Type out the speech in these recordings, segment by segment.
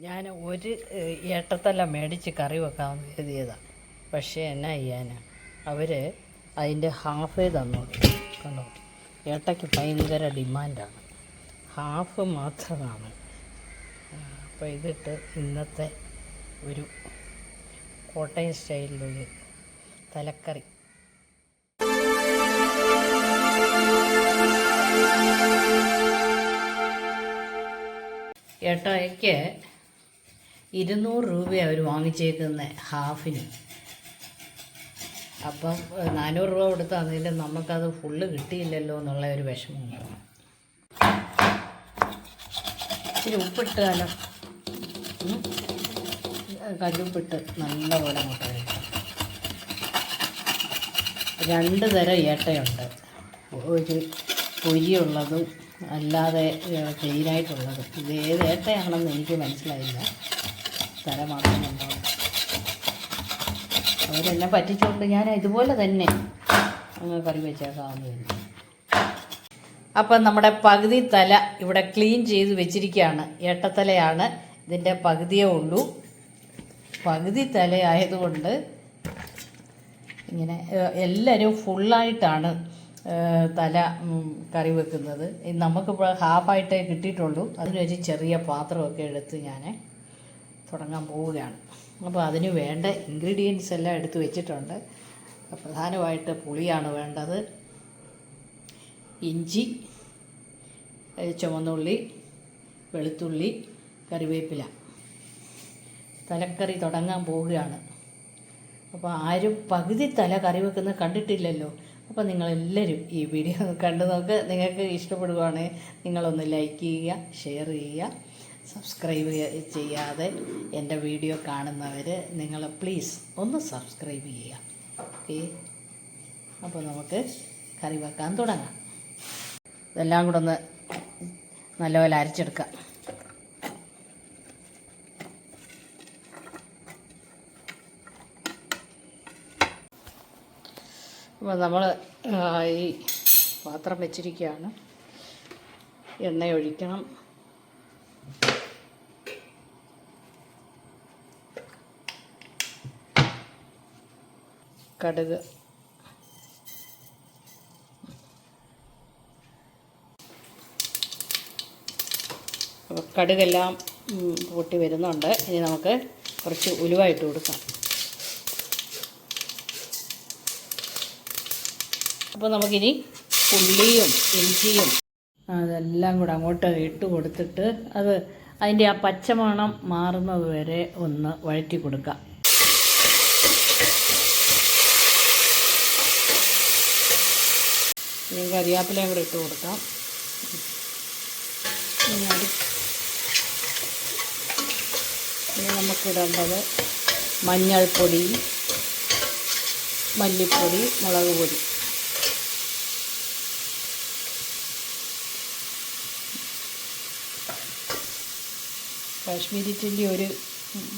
ഞാൻ ഒരു ഏട്ടത്തല്ല ഏട്ടത്തല മേടിച്ച് കറി വെക്കാമെന്ന് എഴുതിയതാണ് പക്ഷേ എന്നാ ചെയ്യാനാ? അവർ അതിന്റെ ഹാഫേ തന്നോളൂ കണ്ടോ? ഏട്ടയ്ക്ക് ഭയങ്കര ഡിമാൻഡാണ്. ഹാഫ് മാത്രമാണ്. അപ്പോൾ ഇതിട്ട് ഇന്നത്തെ ഒരു കോട്ടയം സ്റ്റൈലിലൊരു തലക്കറി. ഏട്ടായിക്ക് ഇരുന്നൂറ് രൂപയാണ് അവർ വാങ്ങിച്ചേക്കുന്നത് ഹാഫിന്. അപ്പം നാനൂറ് രൂപ കൊടുത്താണെങ്കിലും നമുക്കത് ഫുള്ള് കിട്ടിയില്ലല്ലോ എന്നുള്ള ഒരു വിഷമമുണ്ട് ഇച്ചിരി ഉപ്പിട്ടാലോ. കല്ലുപ്പിട്ട് നല്ലപോലെ കഴിക്കാം രണ്ട് തരം ഏട്ടയുണ്ട്. ഒരു പൊരിയുള്ളതും അല്ലാതെ ക്ലീനായിട്ടുള്ളതും ഇത് ഏത് ഏട്ടയാണെന്ന് എനിക്ക് മനസ്സിലായില്ല. തല മാത്രം ഉണ്ടാവും അവരെന്നെ പറ്റിച്ചുകൊണ്ട് ഞാൻ ഇതുപോലെ തന്നെ അങ്ങ് കറി വെച്ചേക്കാമെന്ന് വരുന്നു അപ്പം നമ്മുടെ പകുതി തല ഇവിടെ ക്ലീൻ ചെയ്ത് വെച്ചിരിക്കുകയാണ്. ഏട്ടത്തലയാണ് ഇതിന്റെ പകുതിയേ ഉള്ളൂ. പകുതി തല ആയതുകൊണ്ട് ഇങ്ങനെ എല്ലാവരും ഫുള്ളായിട്ടാണ് തല കറി വെക്കുന്നത്. നമുക്കിപ്പോൾ ഹാഫായിട്ടേ കിട്ടിയിട്ടുള്ളൂ. അതിന് വെച്ച് ചെറിയ പാത്രമൊക്കെ എടുത്ത് ഞാൻ തുടങ്ങാൻ പോവുകയാണ്. അപ്പോൾ അതിന് വേണ്ട ഇൻഗ്രീഡിയൻസ് എല്ലാം എടുത്തു വെച്ചിട്ടുണ്ട്. പ്രധാനമായിട്ട് പുളിയാണ് വേണ്ടത്. ഇഞ്ചി ചുമന്നുള്ളി വെളുത്തുള്ളി കറിവേപ്പില. തലക്കറി തുടങ്ങാൻ പോവുകയാണ്. അപ്പോൾ ആരും പകുതി തല കറി വെക്കുന്നത് കണ്ടിട്ടില്ലല്ലോ. അപ്പോൾ നിങ്ങളെല്ലാവരും ഈ വീഡിയോ കണ്ടു നോക്ക്. നിങ്ങൾക്ക് ഇഷ്ടപ്പെടുകയാണെങ്കിൽ നിങ്ങളൊന്ന് ലൈക്ക് ചെയ്യുക ഷെയർ ചെയ്യുക. സബ്സ്ക്രൈബ് ചെയ്യാതെ എന്റെ വീഡിയോ കാണുന്നവർ നിങ്ങൾ പ്ലീസ് ഒന്ന് സബ്സ്ക്രൈബ് ചെയ്യുക. ഓക്കെ? അപ്പോൾ നമുക്ക് കറി വെക്കാൻ തുടങ്ങാം. ഇതെല്ലാം കൂടെ ഒന്ന് നല്ലപോലെ അരച്ചെടുക്കാം. അപ്പോൾ നമ്മൾ ഈ പാത്രം വെച്ചിരിക്കുകയാണ്. എണ്ണ ഒഴിക്കണം. കടുക്. അപ്പോൾ കടുകെല്ലാം പൊട്ടി വരുന്നുണ്ട്. ഇനി നമുക്ക് കുറച്ച് ഉലുവായിട്ട് കൊടുക്കാം. അപ്പോൾ നമുക്കിനി ഉള്ളിയും ഇഞ്ചിയും അതെല്ലാം കൂടെ അങ്ങോട്ട് ഇട്ട് കൊടുത്തിട്ട് അത് അതിന്റെ ആ പച്ചമണം മാറുന്നത് വരെ ഒന്ന് വഴറ്റി കൊടുക്കാം. ഇനി കരിയാപ്പിലയും കൂടെ ഇട്ട് കൊടുക്കാം. ഇനി ഇനി നമുക്കിടേണ്ടത് മഞ്ഞൾപ്പൊടി മല്ലിപ്പൊടി മുളക് പൊടി. കാശ്മീരി ചില്ലി ഒരു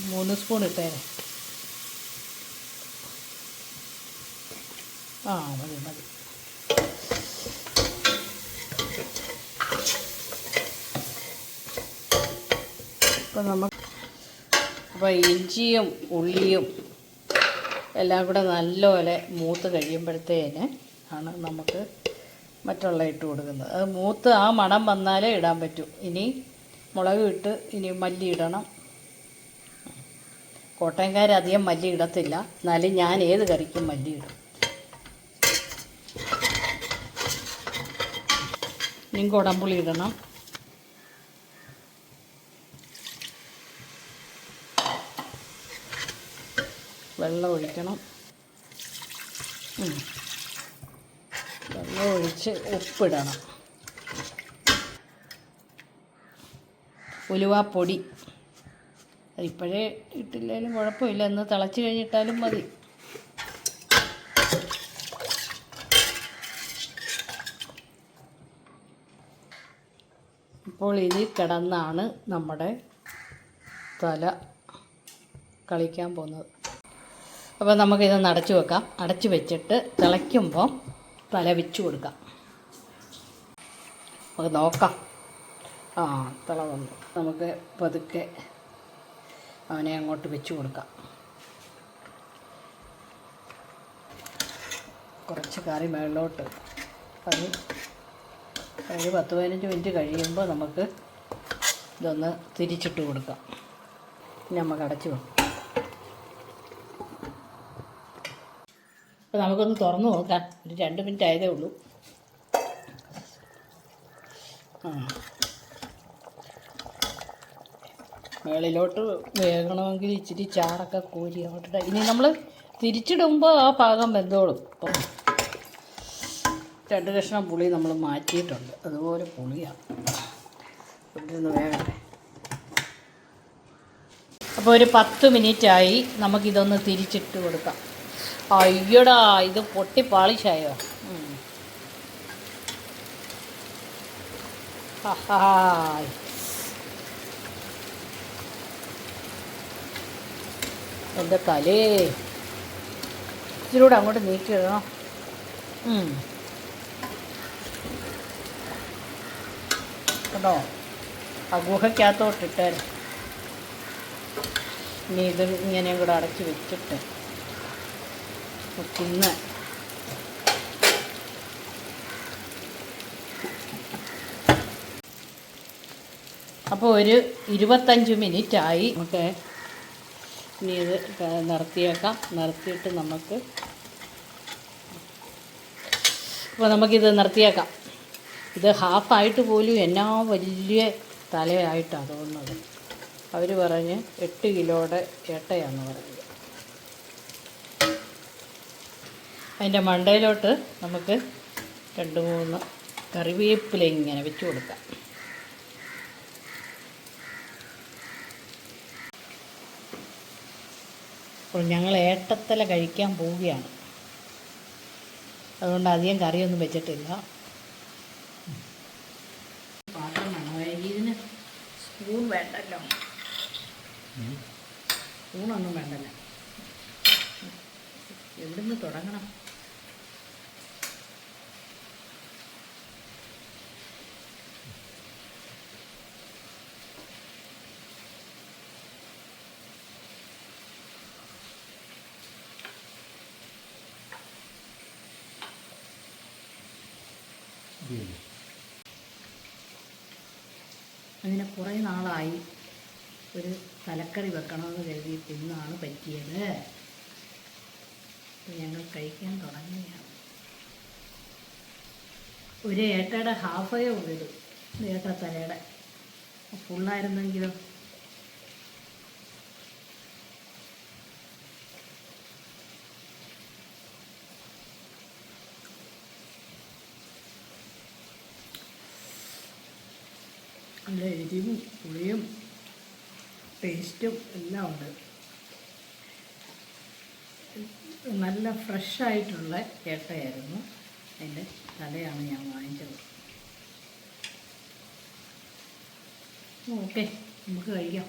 മൂന്ന് സ്പൂൺ ഇട്ടേനെ. ആ മതി മതി. അപ്പം നമുക്ക് അപ്പോൾ ഇഞ്ചിയും ഉള്ളിയും എല്ലാം കൂടെ നല്ലപോലെ മൂത്ത് കഴിയുമ്പോഴത്തേന് ആണ് നമുക്ക് മറ്റുള്ള ഇട്ട് കൊടുക്കുന്നത്. അത് മൂത്ത് ആ മണം വന്നാലേ ഇടാൻ പറ്റൂ. ഇനി മുളക് ഇട്ട് ഇനി മല്ലി ഇടണം. കോട്ടയംകാർ അധികം മല്ലി ഇടത്തില്ല. എന്നാലും ഞാൻ ഏത് കറിക്കും മല്ലി ഇടും. ഇനി കുടംപുളി ഇടണം. വെള്ളം ഒഴിക്കണം. വെള്ളം ഒഴിച്ച് ഉപ്പിടണം. ഉലുവാപ്പൊടി അതിപ്പോഴേ ഇട്ടില്ലെങ്കിലും കുഴപ്പമില്ല. എന്ന് തിളച്ച് കഴിഞ്ഞിട്ടാലും മതി. ഇപ്പോൾ ഇതിൽ കിടന്നാണ് നമ്മുടെ തല കളിക്കാൻ പോകുന്നത്. അപ്പോൾ നമുക്കിതൊന്ന് അടച്ചു വെക്കാം. അടച്ചു വെച്ചിട്ട് തിളയ്ക്കുമ്പോൾ തല വെച്ച് കൊടുക്കാം. നമുക്ക് നോക്കാം. ആ തിള വന്നു നമുക്ക് പതുക്കെ അവനെ അങ്ങോട്ട് വെച്ച് കൊടുക്കാം. കുറച്ച് കറി മേളിലോട്ട് അത് ഒരു പത്ത് പതിനഞ്ച് മിനിറ്റ് കഴിയുമ്പോൾ നമുക്ക് ഇതൊന്ന് തിരിച്ചിട്ട് കൊടുക്കാം. ഇനി നമുക്ക് അടച്ചു വെക്കാം. അപ്പോൾ നമുക്കൊന്ന് തുറന്ന് നോക്കാം. ഒരു രണ്ട് മിനിറ്റ് ആയതേ ഉള്ളൂ. ആ. മേളിലോട്ട് വേകണമെങ്കിൽ ഇച്ചിരി ചാറൊക്കെ കോരി അങ്ങോട്ട് ഇനി നമ്മൾ തിരിച്ചിടുമ്പോൾ ആ പാകം വെന്തോളും. അപ്പം രണ്ട് കഷ്ണം പുളി നമ്മൾ മാറ്റിയിട്ടുണ്ട്. അതുപോലെ പുളിയാണ്. വേകട്ടെ. അപ്പോൾ ഒരു പത്ത് മിനിറ്റായി നമുക്കിതൊന്ന് തിരിച്ചിട്ട് കൊടുക്കാം. അയ്യടാ ഇത് പൊട്ടി പാളിച്ചായോ? ഉം. എന്റെ തലേ. ഇച്ചിരൂടെ അങ്ങോട്ട് നീക്കി ഇടണം കേട്ടോ ആ ഗുഹയ്ക്കകത്തോട്ടിട്ട് ഇനി ഇത് ഇങ്ങനെയും കൂടെ അടച്ച് വെച്ചിട്ട് തിന്ന്. അപ്പോൾ ഒരു ഇരുപത്തഞ്ച് മിനിറ്റായി. നമുക്ക് ഇനി ഇത് നിർത്തിയേക്കാം. നിർത്തിയിട്ട് നമുക്ക് അപ്പോൾ നമുക്കിത് നിർത്തിയേക്കാം. ഇത് ഹാഫായിട്ട് പോലും എന്നാ വലിയ തലയായിട്ടാണ് തോന്നുന്നത്. അവർ പറഞ്ഞ് എട്ട് കിലോയുടെ ഏട്ടയാന്ന് പറഞ്ഞത് അതിന്റെ മണ്ടയിലോട്ട് നമുക്ക് രണ്ട് മൂന്ന് കറിവേപ്പില ഇങ്ങനെ വെച്ച് കൊടുക്കാം. അപ്പോൾ ഞങ്ങൾ ഏട്ടത്തല കഴിക്കാൻ പോവുകയാണ്. അതുകൊണ്ട് അധികം കറിയൊന്നും വെച്ചിട്ടില്ല. പാത്രം ഇതിന് സ്പൂൺ വേണ്ടല്ലോ. സ്പൂണൊന്നും വേണ്ടല്ലോ. എവിടുന്ന് തുടങ്ങണം? അങ്ങനെ കുറേ നാളായി ഒരു തലക്കറി വെക്കണമെന്ന് കരുതിയിട്ട് ഇന്നാണ് പറ്റിയത്. ഞങ്ങൾ കഴിക്കാൻ തുടങ്ങുകയാണ്. ഒരു ഏട്ടയുടെ ഹാഫേ ഉള്ളൂ ഏട്ട തലയുടെ. ഫുള്ളായിരുന്നെങ്കിലോ നല്ല എരിവും പുളിയും ടേസ്റ്റും എല്ലാം ഉണ്ട്. നല്ല ഫ്രഷായിട്ടുള്ള ഏട്ടയായിരുന്നു അതിന്റെ തലയാണ് ഞാൻ വാങ്ങിച്ചത്. ഓക്കെ നമുക്ക് കഴിക്കാം.